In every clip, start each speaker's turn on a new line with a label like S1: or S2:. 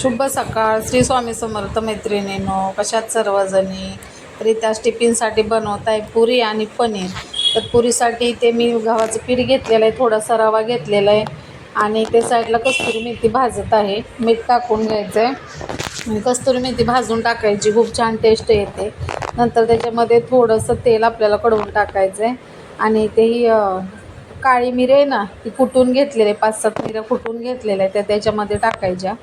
S1: शुभ सकाळ. श्री स्वामी समर्थ मैत्रिणीनो कशात सर्वजणी? रित्या टिफिनसाठी बनवत आहे पुरी आणि पनीर. तर पुरीसाठी ते मी गव्हाचं पीठ घेतलेलं आहे थोडासा रवा घेतलेला आहे आणि ते साईडला कस्तुरी मेथी भाजत आहे. मीठ टाकून घ्यायचं आहे आणि कस्तुरी मेथी भाजून टाकायची खूप छान टेस्ट येते. नंतर त्याच्यामध्ये थोडंसं तेल आपल्याला कडवून टाकायचं आहे आणि तेही काळी मिरे आहे ना ती कुटून घेतलेली आहे. पाच सात मिऱ्या कुटून घेतलेल्या आहे त्या त्याच्यामध्ये टाकायच्या.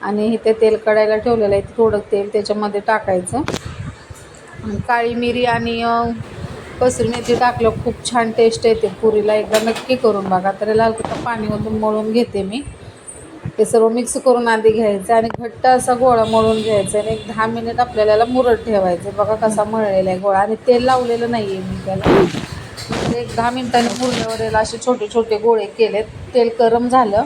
S1: आणि इथे तेल कढायला ठेवलेलं आहे थोडं तेल त्याच्यामध्ये टाकायचं. काळी मिरी आणि कसरी मेथी टाकलं खूप छान टेस्ट येते पुरीला. एकदा नक्की करून बघा. तर लाल पाणीमधून मळून घेते मी. ते सर्व मिक्स करून आधी घ्यायचं आणि घट्ट असा गोळा मळून घ्यायचा आणि एक दहा मिनिट आपल्याला याला मुरत ठेवायचं. बघा कसा मळलेला आहे गोळा. आणि तेल लावलेलं नाही आहे मी त्याला. एक दहा मिनिटांनी मुरल्यावर याला असे छोटे छोटे गोळे केलेत. तेल गरम झालं.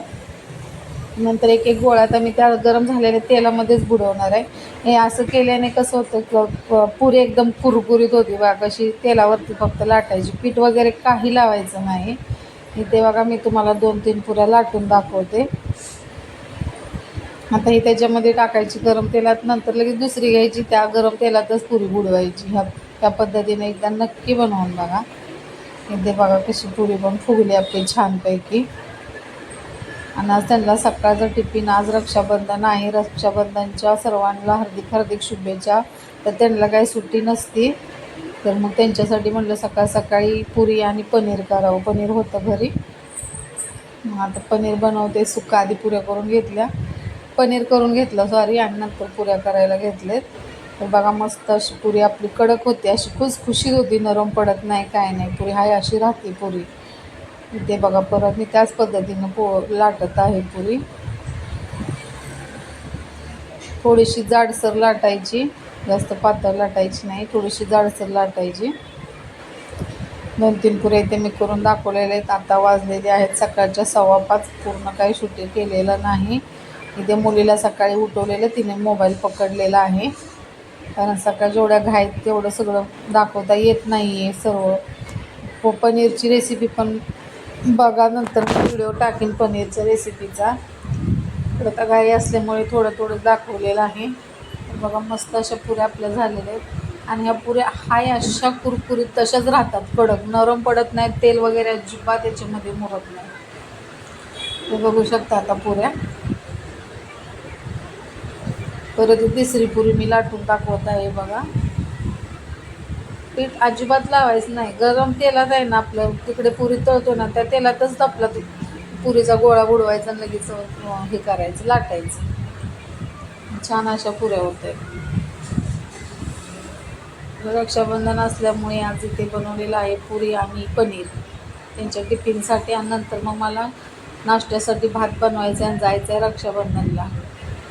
S1: नंतर एक एक गोळा आता मी त्या गरम झालेल्या तेलामध्येच बुडवणार आहे. हे असं केल्याने कसं होतं की पुरी एकदम कुरकुरीत होती बघा कशी तेलावरती फक्त लाटायची. पीठ वगैरे काही लावायचं नाही. इथे बघा मी तुम्हाला दोन तीन पुऱ्या लाटून दाखवते. आता ही त्याच्यामध्ये टाकायची गरम तेलात नंतर लगेच दुसरी घ्यायची. त्या गरम तेलातच पुरी बुडवायची. ह्या त्या पद्धतीने एकदा नक्की बनवून बघा. इथे बघा कशी पुरी पण फुगली आपली छानपैकी. आणि आज त्यांना सकाळचं टिफिन आज रक्षाबंधन आहे. रक्षाबंधनच्या सर्वांना हार्दिक हार्दिक शुभेच्छा. तर त्यांना काही सुट्टी नसती. तर मग त्यांच्यासाठी म्हटलं सकाळ सकाळी पुरी आणि पनीर करावं. पनीर होतं घरी. मग आता पनीर बनवते. सुका आधी पुऱ्या करून घेतल्या. पनीर करून घेतलं सॉरी आणि नंतर पुऱ्या करायला घेतलेत. तर बघा मस्त अशी पुरी आपली कडक होती. अशी खुसखुशीत होती. नरम पडत नाही काय नाही. पुरी हाय अशी राहते पुरी. इथे बघा परत मी त्याच पद्धतीनं पो लाटत आहे पुरी. थोडीशी जाडसर लाटायची. जास्त पातळ लाटायची नाही थोडीशी जाडसर लाटायची. दोन तीन पुऱ्या इथे मी करून दाखवलेले आहेत. आता वाजलेले आहेत सकाळच्या सव्वा पाच. पूर्ण काही शूटिंग केलेलं नाही. इथे मुलीला सकाळी उठवलेलं तिने मोबाईल पकडलेला आहे. कारण सकाळ जेवढ्या घायत तेवढं सगळं दाखवता येत नाही आहे सर्व. पनीरची रेसिपी पण बघा नंतर मी व्हिडिओ टाकीन पनीरच्या रेसिपीचा आता घाई असल्यामुळे थोडं थोडं दाखवलेलं आहे. बघा मस्त अशा पुऱ्या आपल्या झालेल्या आहेत. आणि ह्या पुऱ्या हाय अशा कुरकुरीत तशाच राहतात. कडक नरम पडत नाहीत. तेल वगैरे अजिबात त्याच्यामध्ये मुरत नाही. ते बघू शकता आता पुऱ्या. परत तिसरी पुरी मी लाटून दाखवत आहे बघा. पीठ अजिबात लावायचं नाही. गरम तेलात आहे ना आपलं तिकडे पुरी तळतो ना त्या तेलातच आपला पुरीचा गोळा बुडवायचा लगेच हे करायचं लाटायचं. छान अशा पुऱ्या होत्या. रक्षाबंधन असल्यामुळे आज इथे बनवलेलं आहे पुरी आणि पनीर. त्यांच्या टिफिनसाठी आणि नंतर मग मला नाश्त्यासाठी भात बनवायचा आहे आणि जायचं आहे रक्षाबंधनला.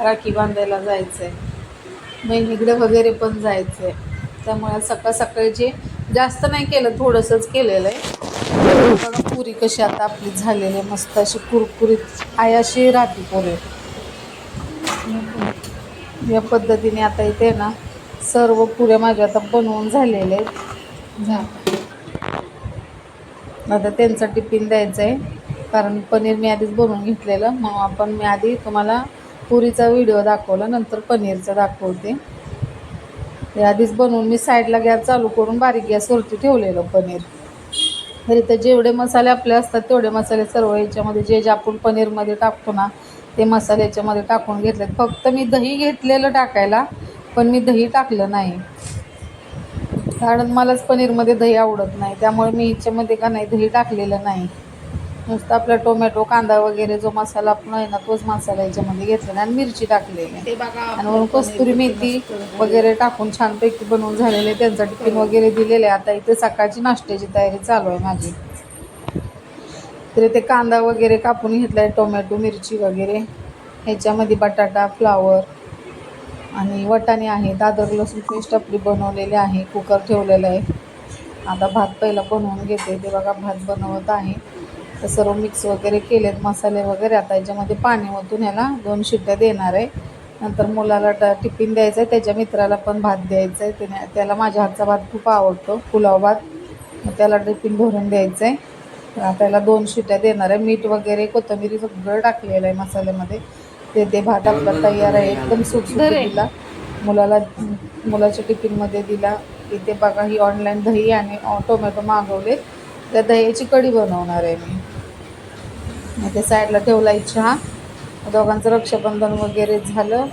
S1: राखी बांधायला जायचं आहे बहिणीकडे वगैरे पण जायचं आहे त्यामुळे सकाळ सकाळी जे जास्त नाही केलं थोडंसंच केलेलं आहे. बघा पुरी कशी आता आपली झालेली आहे मस्त अशी कुरकुरीत आहे अशी राहते पुरी. या पद्धतीने आता इथे ना सर्व पुऱ्या माझ्या आता बनवून झालेले आहेत. झा आता त्यांचा टिफिन द्यायचा आहे. कारण पनीर मी आधीच बनवून घेतलेलं. मग आपण मी आधी तुम्हाला पुरीचा व्हिडिओ दाखवला नंतर पनीरचा दाखवते. ते आधीच बनवून मी साईडला गॅस चालू करून बारीक गॅसवरती ठेवलेलं पनीर. तरी तर जेवढे मसाले आपले असतात तेवढे मसाले सर्व याच्यामध्ये जे जे आपण पनीरमध्ये टाकतो ना ते मसाले याच्यामध्ये टाकून घेतलेत. फक्त मी दही घेतलेलं टाकायला पण मी दही टाकलं नाही. कारण मलाच पनीरमध्ये दही आवडत नाही त्यामुळे मी याच्यामध्ये का नाही दही टाकलेलं नाही. नुसतं आपला टोमॅटो कांदा वगैरे जो मसाला आपण आहे ना तोच मसाला याच्यामध्ये घेतलेला आणि मिरची टाकलेली आहे.
S2: ते बघा
S1: आणि वरून कस्तुरी मेथी वगैरे टाकून छानपैकी बनवून झालेले. त्यांचा टिफिन वगैरे दिलेले आहे. आता इथे सकाळची नाश्त्याची तयारी चालू आहे माझी. तर इथे कांदा वगैरे कापून घेतला आहे टोमॅटो मिरची वगैरे. ह्याच्यामध्ये बटाटा फ्लावर आणि वटाणे आहे. दादर लसूण पेस्ट आपली बनवलेली आहे. कुकर ठेवलेलं आहे. आता भात पहिला बनवून घेते. ते बघा भात बनवत आहे. तर सर्व मिक्स वगैरे केलेत मसाले वगैरे. आता याच्यामध्ये पाणी ओतून ह्याला दोन शिट्ट्या देणार आहे. नंतर मुलाला ट टिफिन द्यायचं आहे त्याच्या मित्राला पण भात द्यायचा आहे त्याने त्याला माझ्या हातचा भात खूप आवडतो पुलाव भात. मग त्याला टिफिन भरून द्यायचं आहे त्याला दोन शिट्ट्या देणार आहे. मीठ वगैरे कोथिंबीर सगळं टाकलेलं आहे मसाल्यामध्ये. ते ते भात आपला तयार आहे. एकदम सुटसुटीत दिला. मुलाला मुलाच्या टिफिनमध्ये दिला. इथे बघा ही ऑनलाईन दही आणि टोमॅटो मागवले त्या दह्याची कढी बनवणार आहे मी. ते साईडला ठेवला चहा दोघांचं रक्षाबंधन वगैरे झालं.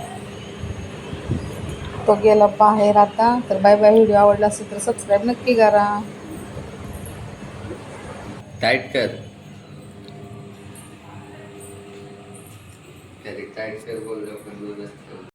S1: तो गेला बाहेर आता. तर बाय बाय व्हिडिओ आवडला असेल तर सबस्क्राईब नक्की करा.
S2: टाईट कर. टाईट कर बोललो पण